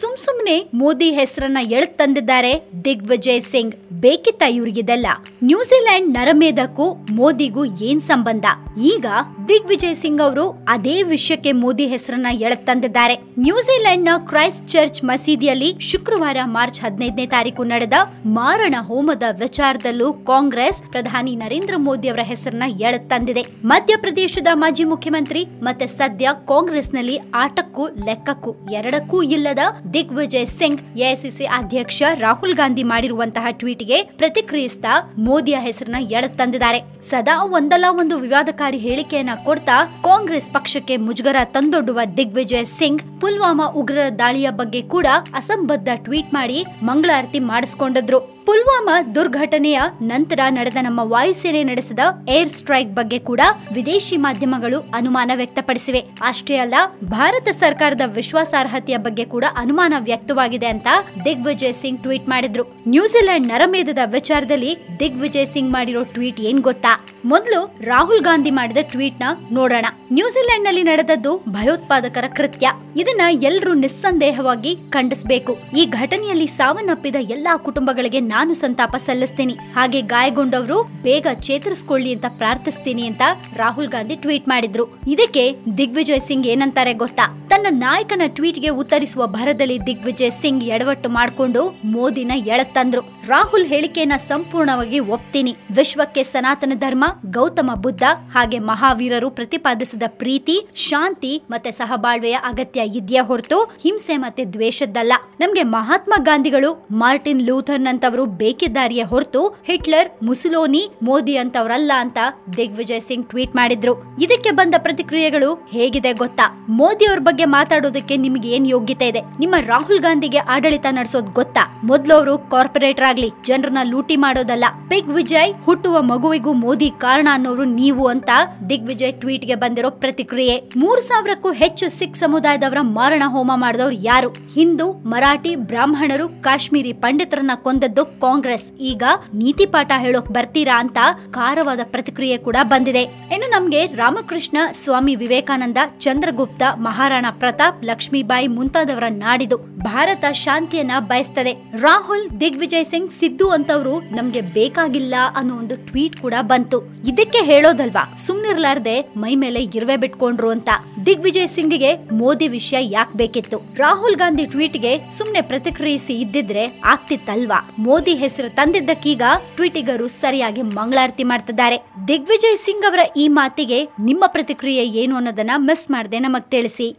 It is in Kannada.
ಸುಮ್ ಸುಮ್ನೆ ಮೋದಿ ಹೆಸರನ್ನ ಎಳ್ ತಂದಿದ್ದಾರೆ ದಿಗ್ವಿಜಯ್ ಸಿಂಗ್. ಬೇಕಿತ್ತ ಇವ್ರಿಗಿದೆಲ್ಲ. ನ್ಯೂಜಿಲೆಂಡ್ ನರಮೇಧಕ್ಕೂ ಮೋದಿಗೂ ಏನ್ ಸಂಬಂಧ? ಈಗ ದಿಗ್ವಿಜಯ್ ಸಿಂಗ್ ಅವರು ಅದೇ ವಿಷಯಕ್ಕೆ ಮೋದಿ ಹೆಸರನ್ನ ಎಳ್ ತಂದಿದ್ದಾರೆ. ನ್ಯೂಜಿಲೆಂಡ್ನ ಕ್ರೈಸ್ಟ್ ಚರ್ಚ್ ಮಸೀದಿಯಲ್ಲಿ ಶುಕ್ರವಾರ ಮಾರ್ಚ್ ಹದಿನೈದನೇ ತಾರೀಕು ನಡೆದ ಮಾರಣ ಹೋಮದ ವಿಚಾರದಲ್ಲೂ ಕಾಂಗ್ರೆಸ್ ಪ್ರಧಾನಿ ನರೇಂದ್ರ ಮೋದಿ ಅವರ ಹೆಸರನ್ನ ಎಳ ತಂದಿದೆ. ಮಧ್ಯಪ್ರದೇಶದ ಮಾಜಿ ಮುಖ್ಯಮಂತ್ರಿ ಮತ್ತೆ ಸದ್ಯ ಕಾಂಗ್ರೆಸ್ನಲ್ಲಿ ಆಟಕ್ಕೂ ಲೆಕ್ಕಕ್ಕೂ ಎರಡಕ್ಕೂ ಇಲ್ಲದ ದಿಗ್ವಿಜಯ್ ಸಿಂಗ್ ಎಐಸಿಸಿ ಅಧ್ಯಕ್ಷ ರಾಹುಲ್ ಗಾಂಧಿ ಮಾಡಿರುವಂತಹ ಟ್ವೀಟ್ಗೆ ಪ್ರತಿಕ್ರಿಯಿಸ್ತಾ ಮೋದಿಯ ಹೆಸರನ್ನ ಎಳೆತಂದಿದ್ದಾರೆ ಸದಾ ಒಂದಲ್ಲ ಒಂದು ವಿವಾದಕಾರಿ ಹೇಳಿಕೆಯನ್ನ ಕೊಡ್ತಾ ಕಾಂಗ್ರೆಸ್ ಪಕ್ಷಕ್ಕೆ ಮುಜುಗರ ತಂದೊಡ್ಡುವ ದಿಗ್ವಿಜಯ್ ಸಿಂಗ್ ಪುಲ್ವಾಮಾ ಉಗ್ರರ ದಾಳಿಯ ಬಗ್ಗೆ ಕೂಡ ಅಸಂಬದ್ಧ ಟ್ವೀಟ್ ಮಾಡಿ ಮಂಗಳಾರತಿ ಮಾಡಿಸಿಕೊಂಡಿದ್ರು. ಪುಲ್ವಾಮಾ ದುರ್ಘಟನೆಯ ನಂತರ ನಡೆದ ನಮ್ಮ ವಾಯುಸೇನೆ ನಡೆಸಿದ ಏರ್ ಸ್ಟ್ರೈಕ್ ಬಗ್ಗೆ ಕೂಡ ವಿದೇಶಿ ಮಾಧ್ಯಮಗಳು ಅನುಮಾನ ವ್ಯಕ್ತಪಡಿಸಿವೆ. ಅಷ್ಟೇ ಅಲ್ಲ, ಭಾರತ ಸರ್ಕಾರದ ವಿಶ್ವಾಸಾರ್ಹತೆಯ ಬಗ್ಗೆ ಕೂಡ ಅನುಮಾನ ವ್ಯಕ್ತವಾಗಿದೆ ಅಂತ ದಿಗ್ವಿಜಯ್ ಸಿಂಗ್ ಟ್ವೀಟ್ ಮಾಡಿದ್ರು. ನ್ಯೂಜಿಲೆಂಡ್ ನರಮೇಧದ ವಿಚಾರದಲ್ಲಿ ದಿಗ್ವಿಜಯ್ ಸಿಂಗ್ ಮಾಡಿರೋ ಟ್ವೀಟ್ ಏನ್ ಗೊತ್ತಾ? ಮೊದಲು ರಾಹುಲ್ ಗಾಂಧಿ ಮಾಡಿದ ಟ್ವೀಟ್ನ ನೋಡೋಣ. ನ್ಯೂಜಿಲೆಂಡ್ನಲ್ಲಿ ನಡೆದದ್ದು ಭಯೋತ್ಪಾದಕರ ಕೃತ್ಯ. ಇದನ್ನ ಎಲ್ಲರೂ ನಿಸ್ಸಂದೇಹವಾಗಿ ಖಂಡಿಸಬೇಕು. ಈ ಘಟನೆಯಲ್ಲಿ ಸಾವನ್ನಪ್ಪಿದ ಎಲ್ಲಾ ಕುಟುಂಬಗಳಿಗೆ ನಾನು ಸಂತಾಪ ಸಲ್ಲಿಸ್ತೀನಿ. ಹಾಗೆ ಗಾಯಗೊಂಡವರು ಬೇಗ ಚೇತರಿಸ್ಕೊಳ್ಳಿ ಅಂತ ಪ್ರಾರ್ಥಿಸ್ತೀನಿ ಅಂತ ರಾಹುಲ್ ಗಾಂಧಿ ಟ್ವೀಟ್ ಮಾಡಿದ್ರು. ಇದಕ್ಕೆ ದಿಗ್ವಿಜಯ್ ಸಿಂಗ್ ಏನಂತಾರೆ ಗೊತ್ತಾ? ತನ್ನ ನಾಯಕನ ಟ್ವೀಟ್ಗೆ ಉತ್ತರಿಸುವ ಭರದಲ್ಲಿ ದಿಗ್ವಿಜಯ್ ಸಿಂಗ್ ಎಡವಟ್ಟು ಮಾಡಿಕೊಂಡು ಮೋದಿನ ಎಳತ್ತಂದ್ರು ರಾಹುಲ್ ಹೇಳಿಕೆಯನ್ನ ಸಂಪೂರ್ಣವಾಗಿ ಒಪ್ತೀನಿ. ವಿಶ್ವಕ್ಕೆ ಸನಾತನ ಧರ್ಮ, ಗೌತಮ ಬುದ್ಧ, ಹಾಗೆ ಮಹಾವೀರರು ಪ್ರತಿಪಾದಿಸಿದ ಪ್ರೀತಿ, ಶಾಂತಿ ಮತ್ತೆ ಸಹಬಾಳ್ವೆಯ ಅಗತ್ಯ ಇದೆಯಾ ಹೊರತು ಹಿಂಸೆ ಮತ್ತೆ ದ್ವೇಷದ್ದಲ್ಲ. ನಮ್ಗೆ ಮಹಾತ್ಮ ಗಾಂಧಿಗಳು, ಮಾರ್ಟಿನ್ ಲೂಥರ್ ನಂತವರು ಬೇಕಿದ್ದಾರಿಯೇ ಹೊರತು ಹಿಟ್ಲರ್, ಮುಸುಲೋನಿ, ಮೋದಿ ಅಂತವ್ರಲ್ಲ ಅಂತ ದಿಗ್ವಿಜಯ್ ಸಿಂಗ್ ಟ್ವೀಟ್ ಮಾಡಿದ್ರು. ಇದಕ್ಕೆ ಬಂದ ಪ್ರತಿಕ್ರಿಯೆಗಳು ಹೇಗಿದೆ ಗೊತ್ತಾ? ಮೋದಿ ಅವ್ರ ಬಗ್ಗೆ ಮಾತಾಡೋದಕ್ಕೆ ನಿಮ್ಗೆ ಏನ್ ಯೋಗ್ಯತೆ ಇದೆ? ನಿಮ್ಮ ರಾಹುಲ್ ಗಾಂಧಿಗೆ ಆಡಳಿತ ನಡೆಸೋದ್ ಗೊತ್ತಾ? ಮೊದ್ಲು ಅವರು ಕಾರ್ಪೊರೇಟರ್ ಆಗ್ಲಿ ಜನರನ್ನ ಲೂಟಿ ಮಾಡೋದಲ್ಲ. ಬಿಗ್ ವಿಜಯ್ ಹುಟ್ಟುವ ಮಗುವಿಗೂ ಮೋದಿ ಕಾರಣ ಅನ್ನೋರು ನೀವು ಅಂತ ದಿಗ್ವಿಜಯ್ ಟ್ವೀಟ್ಗೆ ಬಂದಿರೋ ಪ್ರತಿಕ್ರಿಯೆ. ಮೂರ್ ಸಾವಿರಕ್ಕೂ ಹೆಚ್ಚು ಸಿಖ್ ಸಮುದಾಯದವರ ಮಾರಣ ಹೋಮ ಮಾಡಿದವರು ಯಾರು? ಹಿಂದೂ, ಮರಾಠಿ, ಬ್ರಾಹ್ಮಣರು, ಕಾಶ್ಮೀರಿ ಪಂಡಿತರನ್ನ ಕೊಂದದ್ದು ಕಾಂಗ್ರೆಸ್. ಈಗ ನೀತಿ ಪಾಠ ಹೇಳೋಕ್ ಬರ್ತೀರಾ ಅಂತ ಖಾರವಾದ ಪ್ರತಿಕ್ರಿಯೆ ಕೂಡ ಬಂದಿದೆ. ಇನ್ನು ನಮ್ಗೆ ರಾಮಕೃಷ್ಣ ಸ್ವಾಮಿ ವಿವೇಕಾನಂದ, ಚಂದ್ರಗುಪ್ತ, ಮಹಾರಾಣಾ ಪ್ರತಾಪ್, ಲಕ್ಷ್ಮೀಬಾಯಿ ಮುಂತಾದವರ ನಾಡಿದು ಭಾರತ ಶಾಂತಿಯನ್ನ ಬಯಸ್ತದೆ. ರಾಹುಲ್, ದಿಗ್ವಿಜಯ್ ಸಿಂಗ್ ಸಿದ್ದು ಅಂತವ್ರು ನಮ್ಗೆ ಬೇಕಾಗಿಲ್ಲ ಅನ್ನೋ ಒಂದು ಟ್ವೀಟ್ ಕೂಡ ಬಂತು. ಇದಕ್ಕೆ ಹೇಳೋದಲ್ವಾ? ಸುಮ್ನಿರ್ಲಾರ್ದೆ ಮೈ ಮೇಲೆ ಇರುವೆ ಬಿಟ್ಕೊಂಡ್ರು ಅಂತ. ದಿಗ್ವಿಜಯ್ ಸಿಂಗ್ಗೆ ಮೋದಿ ವಿಷಯ ಯಾಕ್ ಬೇಕಿತ್ತು? ರಾಹುಲ್ ಗಾಂಧಿ ಟ್ವೀಟ್ಗೆ ಸುಮ್ನೆ ಪ್ರತಿಕ್ರಿಯಿಸಿ ಇದ್ದಿದ್ರೆ ಆಗ್ತಿತ್ತಲ್ವಾ? ಮೋದಿ ಹೆಸರು ತಂದಿದ್ದಕ್ಕೀಗ ಟ್ವೀಟಿಗರು ಸರಿಯಾಗಿ ಮಂಗಳಾರತಿ ಮಾಡ್ತಿದ್ದಾರೆ. ದಿಗ್ವಿಜಯ್ ಸಿಂಗ್ ಅವರ ಈ ಮಾತಿಗೆ ನಿಮ್ಮ ಪ್ರತಿಕ್ರಿಯೆ ಏನು ಅನ್ನೋದನ್ನ ಮಿಸ್ ಮಾಡದೆ ನಮಗ್ ತಿಳಿಸಿ.